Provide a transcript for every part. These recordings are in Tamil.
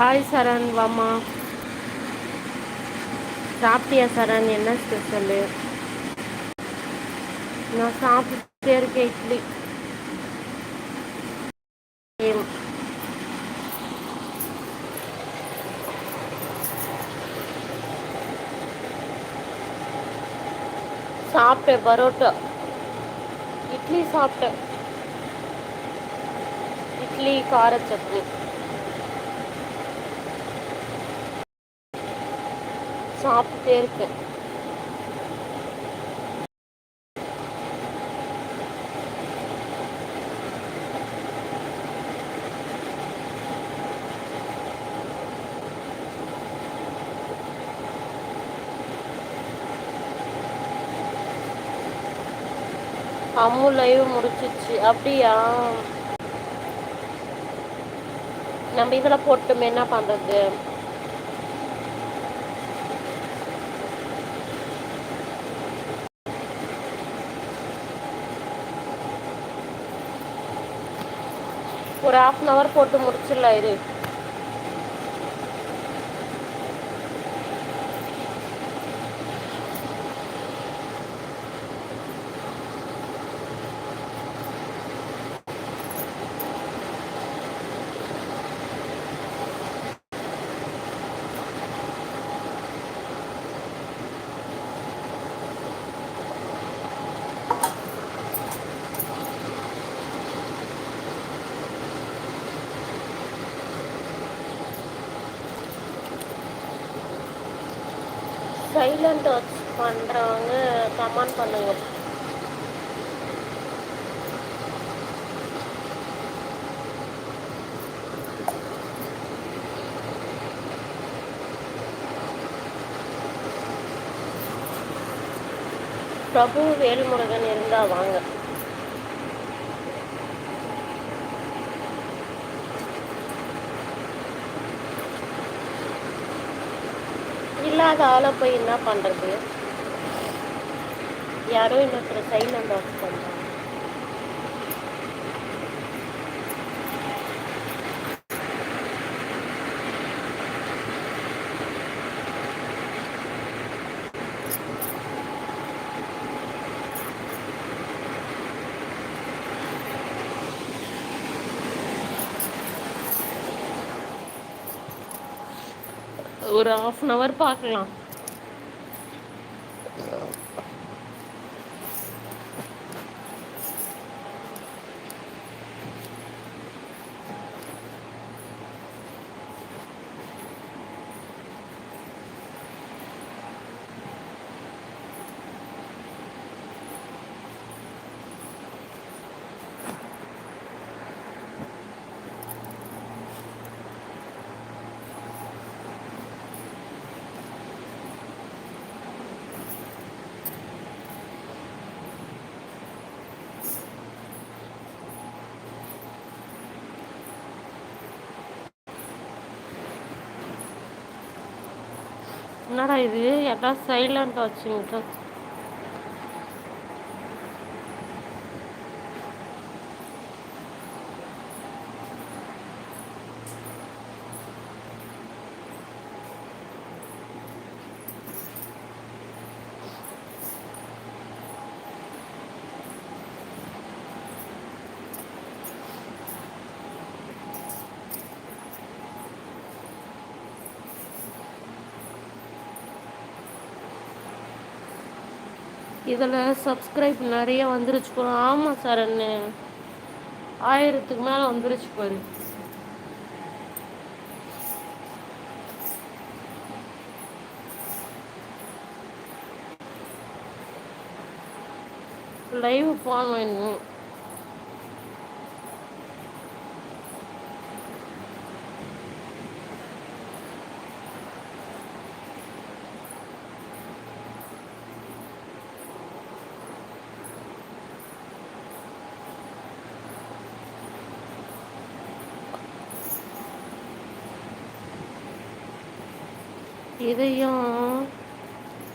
ஹாய் சரண் வாமா சாப்பிட்டியா சரண்? என்ன ஸ்பெஷலு நான் சாப்பிட்டே இருக்கேன் இட்லி. சாப்பிட்டேன் பரோட்டா. இட்லி சாப்பிட்டேன். இட்லி கார சட்னி சாப்பிட்டுட்டே இருக்கேன் அம்மு லைவ் முடிச்சிச்சு. அப்படியா? நம்ம இதில் போட்டுமே என்ன பண்ணுறது ஒரு ஹாஃப் அன் ஹவர் போட்டு முடிச்சிடலாம் இரு சைலண்ட் வாட்ச் பண்ணுறவங்க கமெண்ட் பண்ணுங்க. பிரபு வேல்முருகன் இருந்தால் வாங்க. இல்லாத ஆளை போய் என்ன பண்ணுறது யாரோ இன்னொருத்தர் சைலண்ட் ஆஃப் பண்ணுறாங்க ஒரு ஆஃப் அன் ஹவர் பார்க்கலாம். என்னடா இது? எல்லாம் சைலண்ட் வச்சுங்க இதில் சப்ஸ்கிரைப் நிறைய வந்துருச்சு போல ஆமாம் சார் என்ன? ஆயிரத்துக்கு மேலே வந்துருச்சு பாரு லைவ் போகணும் இன்னும். இதையும்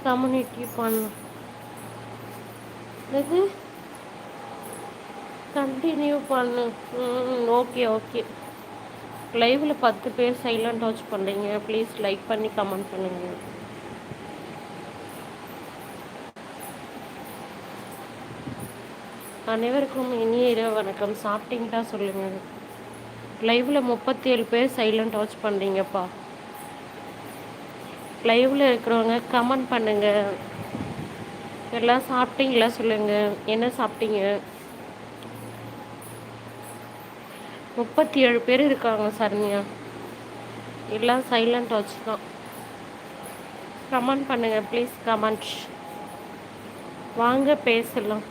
கம்யூனிட்டி பண்ணலாம் இது கண்டினியூ பண்ணு. ம் ஓகே ஓகே லைவில் பத்து பேர் சைலண்ட் வாட்ச் பண்ணுறீங்க ப்ளீஸ் லைக் பண்ணி கமெண்ட் பண்ணுங்க. அனைவருக்கும் இனிய இரவு வணக்கம். சாப்பிட்டீங்களா சொல்லுங்கள் லைவில் முப்பத்தி ஏழு பேர் சைலண்ட் வாட்ச் பண்ணுறீங்கப்பா லைவில் இருக்கிறவங்க கமெண்ட் பண்ணுங்கள் எல்லாம் சாப்பிட்டீங்களா சொல்லுங்கள் என்ன சாப்பிட்டீங்க? முப்பத்தி ஏழு பேர் இருக்காங்க சரண்யா. எல்லாம் சைலண்ட் வச்சு தான். கமெண்ட் பண்ணுங்கள் ப்ளீஸ் கமெண்ட் வாங்க பேசலாம்.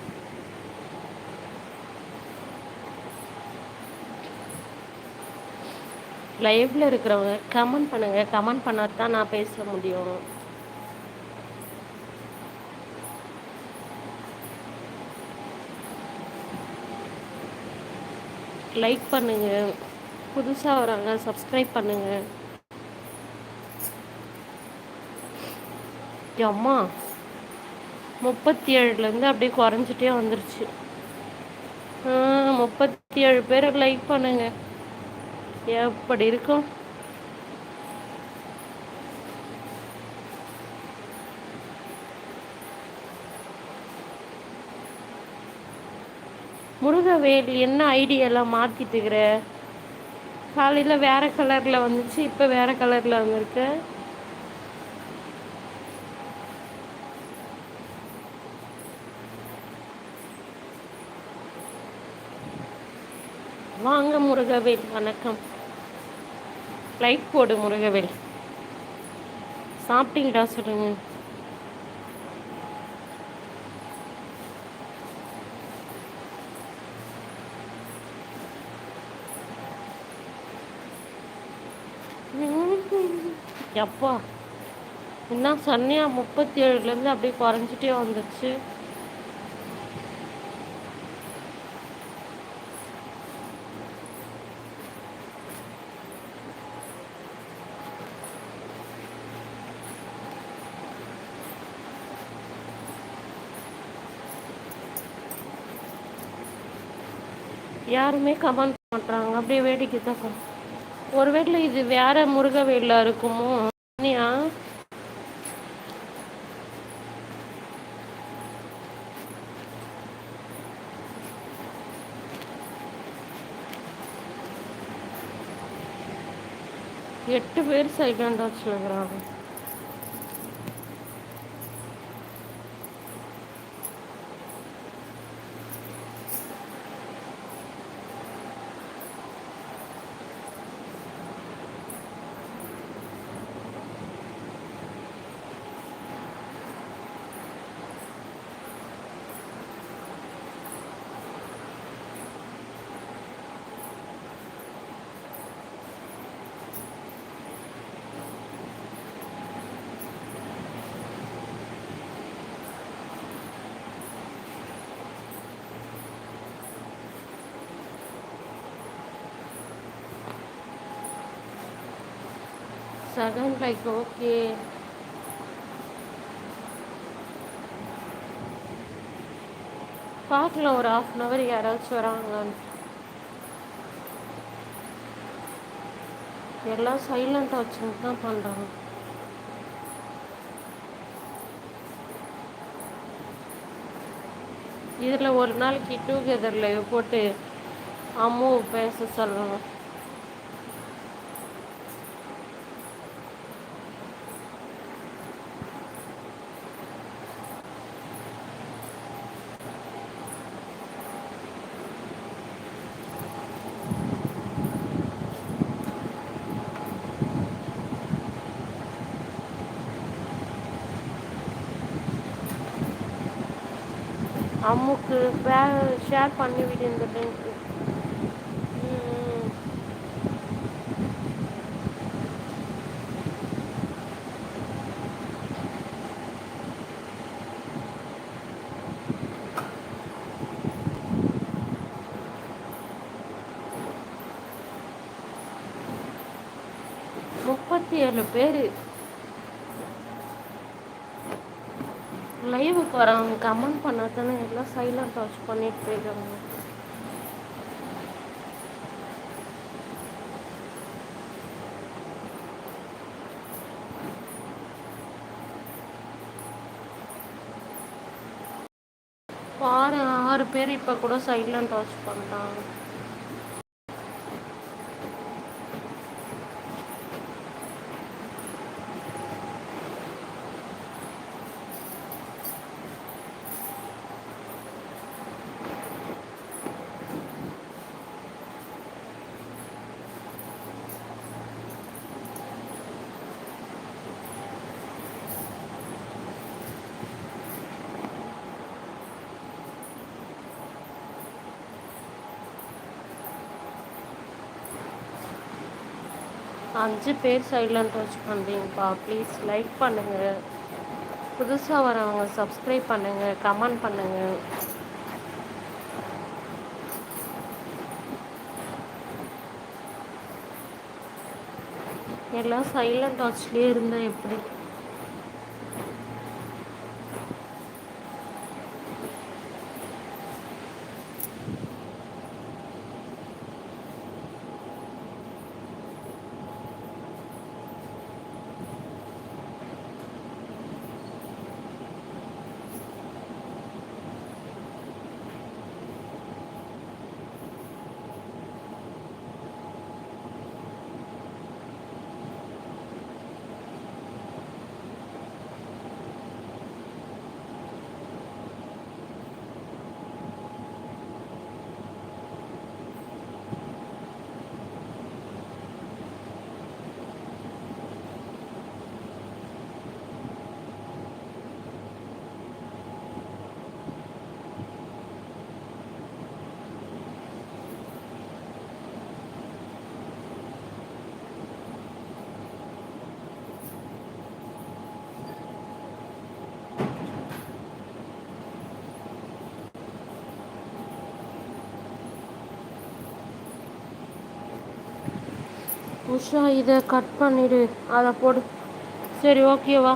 லைவ்ல இருக்கிறவங்க கமெண்ட் பண்ணுங்க. கமெண்ட் பண்ணாதான் தான் நான் பேச முடியும். லைக் பண்ணுங்க. புதுசாக வராங்க சப்ஸ்கிரைப் பண்ணுங்க. அம்மா முப்பத்தி ஏழுலேருந்து அப்படியே குறைஞ்சிட்டே வந்துருச்சு. முப்பத்தி ஏழு பேர் லைக் பண்ணுங்கள் எப்படி இருக்கும்? முருகவேல் என்ன ஐடியெல்லாம் மாற்றிட்டுக்கிற காலையில் வேறு கலரில் வந்துச்சு இப்போ வேறு கலரில் வந்திருக்கு? வாங்க முருகவேல் வணக்கம். லைட் போடு முருகவேல். சாப்பிட்டீங்களா சொல்லுங்கள் எப்பா என்ன சன்னியா முப்பத்தி ஏழுலேருந்து அப்படியே குறைஞ்சிட்டே வந்துச்சு யாருமே கமெண்ட் பண்ணுறாங்க அப்படியே வேடிக்கை தான் ஒருவேளை இது வேற முருகவேலா இருக்குமோ? எட்டு பேர் சைலண்டாக வச்சுருக்குறாங்க செகண்ட் பைக் ஓகே பார்க்கலாம் ஒரு ஆஃப் அன் ஹவர் யாராச்சும் வராங்களான்னு. எல்லாம் சைலண்டா வச்சுட்டு தான் பண்ணுறாங்க இதில் ஒரு நாளைக்கு டூகெதரில் போட்டு அம்மு பேச சொல்லணும் அம்முக்கு ஷேர் பண்ணிவிடு இந்த லிங்க்கு முப்பத்தி ஏழு பேர். லைவுக்கு வரவங்க கமெண்ட் பண்ணாதானே எல்லாம் சைலண்ட் வாட்ச் பண்ணிட்டு போயிடுவாங்க பாரு ஆறு பேர் இப்போ கூட சைலண்ட் வாட்ச் பண்ணுறாங்க அஞ்சு பேர் சைலண்ட் வாட்ச் பண்ணுறீங்கப்பா ப்ளீஸ் லைக் பண்ணுங்கள் புதுசாக வரவங்க சப்ஸ்கிரைப் பண்ணுங்கள் கமெண்ட் பண்ணுங்கள் எல்லாம் சைலண்ட் வாட்ச்லேயே இருந்தால் எப்படி? உஷா இதை கட் பண்ணிவிடு அதை போடு. சரி ஓகேவா